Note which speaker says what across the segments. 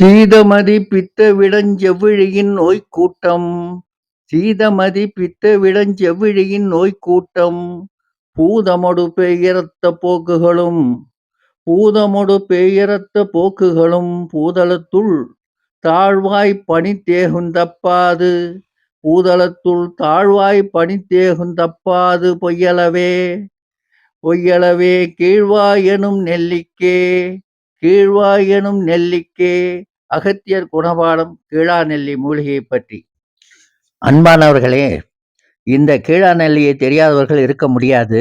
Speaker 1: சீதமதி பித்த விடஞ்செவ்விழியின் நோய்க்கூட்டம் சீதமதி பித்த விடஞ்செவ்விழியின் நோய்க்கூட்டம் பூதமொடு பேயரத்த போக்குகளும் பூதமொடு பேயரத்த போக்குகளும் பூதளத்துள் தாழ்வாய் பனித்தேகுந் தப்பாது பூதளத்துள் தாழ்வாய் பனித்தேகுந் தப்பாது பொய்யளவே பொய்யளவே கீழ்வாயனும் நெல்லிக்கே கீழ்வாயனும் நெல்லிக்கே அகத்தியர் குணபாடம் கீழாநெல்லி மூலிகையை பற்றி. அன்பானவர்களே இந்த கீழாநெல்லியை தெரியாதவர்கள் இருக்க முடியாது.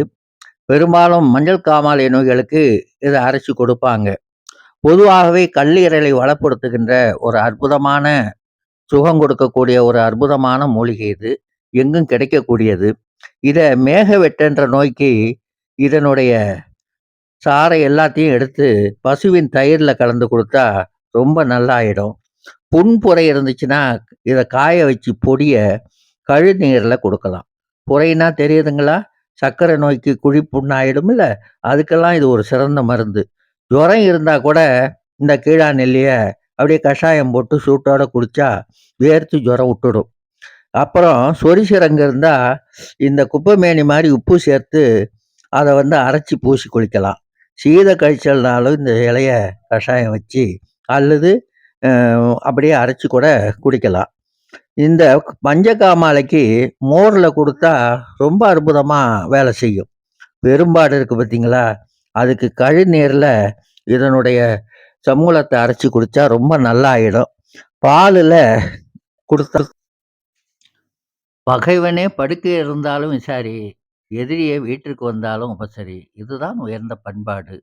Speaker 1: பெரும்பாலும் மஞ்சள் காமாலை நோய்களுக்கு இதை அரைச்சி கொடுப்பாங்க. பொதுவாகவே கல்லீரலை வளப்படுத்துகின்ற ஒரு அற்புதமான சுகம் கொடுக்கக்கூடிய ஒரு அற்புதமான மூலிகை இது. எங்கும் கிடைக்கக்கூடியது. இதை மேக வெட்டன்ற நோய்க்கு இதனுடைய சாறை எல்லாத்தையும் எடுத்து பசுவின் தயிரில் கலந்து கொடுத்தா ரொம்ப நல்லாயிடும். புண்புரை இருந்துச்சுன்னா இதை காய வச்சு பொடியை கழுநீரில் கொடுக்கலாம். புரைனா தெரியுதுங்களா? சர்க்கரை நோய்க்கு குழி புண்ணாயிடும் இல்லை? அதுக்கெல்லாம் இது ஒரு சிறந்த மருந்து. ஜுரம் இருந்தால் கூட இந்த கீழா நெல்லியை அப்படியே கஷாயம் போட்டு சூட்டோட குடித்தா வேர்த்து ஜுரம் விட்டுடும் அப்புறம் சொரிசிரங்கு இருந்தால் இந்த குப்பைமேனி மாதிரி உப்பு சேர்த்து அதை வந்து அரைச்சி பூசி குளிக்கலாம். சீத கழிச்சல்னாலும் இந்த இலைய கஷாயம் வச்சு அல்லது அப்படியே அரைச்சி கூட குடிக்கலாம். இந்த மஞ்சக்காமாலைக்கு மோரில் கொடுத்தா ரொம்ப அற்புதமாக வேலை செய்யும். பெரும்பாடு இருக்குது பார்த்தீங்களா? அதுக்கு கழுநீரில் இதனுடைய சமூலத்தை அரைச்சி குடித்தா ரொம்ப நல்லா ஆகிடும் பாலில் கொடுத்தா பகைவனே படுக்கை இருந்தாலும் சரி எதிரியே வீட்டிற்கு வந்தாலும் சரி இதுதான் உயர்ந்த பண்பாடு.